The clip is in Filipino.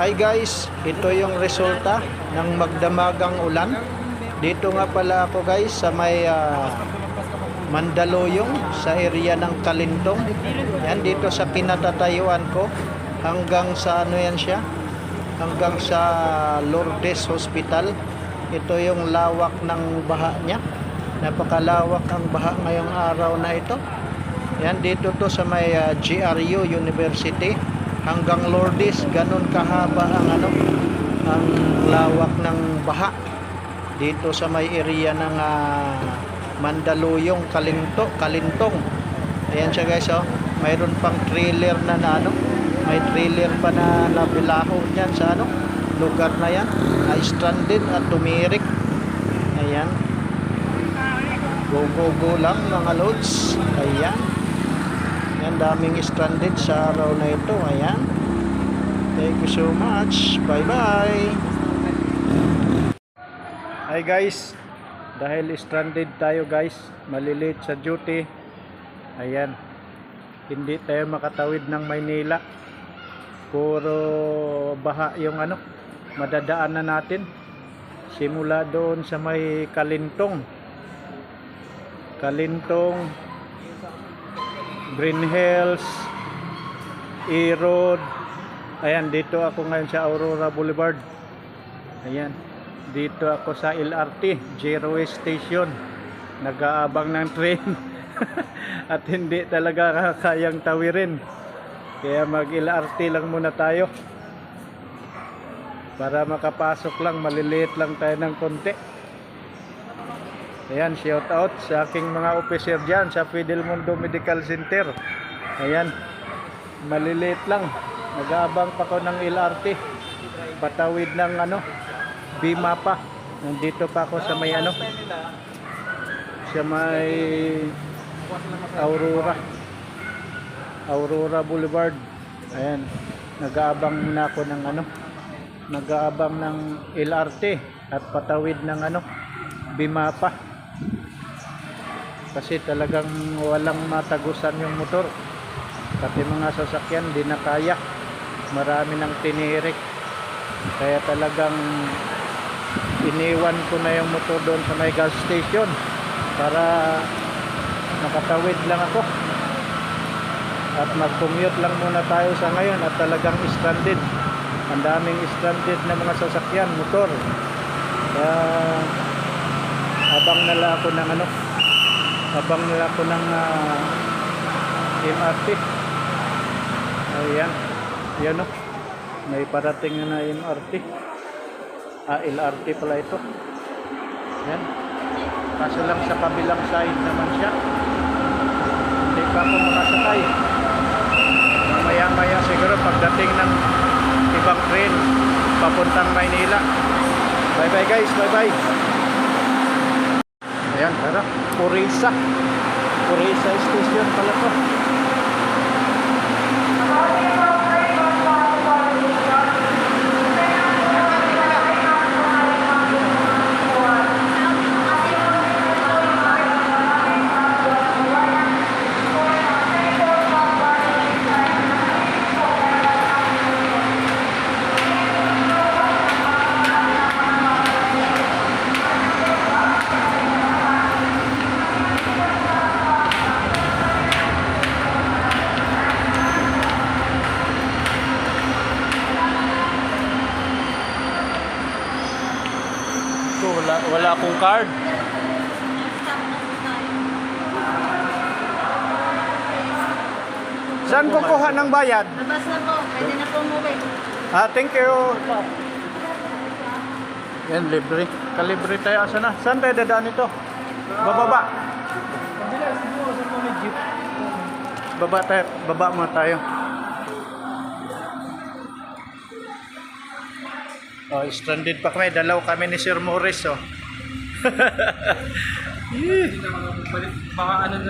Hi guys, ito yung resulta ng magdamagang ulan. Dito nga pala ako guys sa may ah, Mandaluyong sa area ng Kalintong. Yan dito sa kinatatayuan ko hanggang sa ano yan siya? Hanggang sa Lourdes Hospital. Ito yung lawak ng baha niya. Napakalawak ang baha ngayong araw na ito. Yan dito to sa may ah, GRU University hanggang Lourdes ganun kahaba ang ano ang lawak ng baha. Dito sa may area ng ah, Mandaluyong Kalinto Kalintong. Ayan siya guys oh. Mayroon pang trailer na, na ano may trailer pa na nabilaho dyan sa ano lugar na yan. Na stranded at tumirik. Ayan. Go go go lang mga loads ayan yan daming stranded sa araw na ito. Ayan. Thank you so much. Bye bye hi guys. Dahil stranded tayo guys malilate sa duty. Ayan. Hindi tayo makatawid ng Maynila. Puro baha yung ano madadaan na natin. Simula doon sa may Kalintong. Kalintong Green Hills E-Road. Ayan dito ako ngayon sa Aurora Boulevard. Ayan dito ako sa LRT Zero Station. Nag-aabang ng train. At hindi talaga kayang tawirin. Kaya mag LRT lang muna tayo. Para makapasok lang maliliit lang tayo ng konti Ayan, shout out sa aking mga officer dyan sa Fidel Mundo Medical Center. Ayan, maliliit lang. Nag-aabang pa ko ng LRT. Patawid ng ano, Bima pa. Nandito pa ako sa may ano, sa may Aurora. Aurora Boulevard. Ayan, nag-aabang na ako ng ano, nag-aabang ng LRT at patawid ng ano, Bima pa kasi talagang walang matagusan yung motor. Pati mga sasakyan di na kaya. Marami ng tinirik kaya talagang iniwan ko na yung motor doon sa may gas station para makatawid lang ako. At mag-commute lang muna tayo sa ngayon at talagang stranded. Ang daming stranded na mga sasakyan, motor. Kaya abang nala ako ng ano abang nila ko ng ah, MRT ayan. Yan o may parating na MRT ah LRT pala ito. Yan kaso lang sa kabilang side naman siya. Hindi pa ako makasakay. Mamaya maya siguro pagdating ng ibang train papuntang Maynila. Bye bye guys. Bye bye Ayan, tara. Purisa. Purisa station pala to. Wala akong card. Saan kukuha ng bayad? Labas na po, pwede na po umuwi. Ah, thank you. Yan, libre. Kalibre tayo. Asa na? Saan tayo dadaan ito? Bababa. Baba tayo. Baba muna tayo. Oh, stranded pa kami. Dalaw kami ni Sir Morris, oh. Baka ano na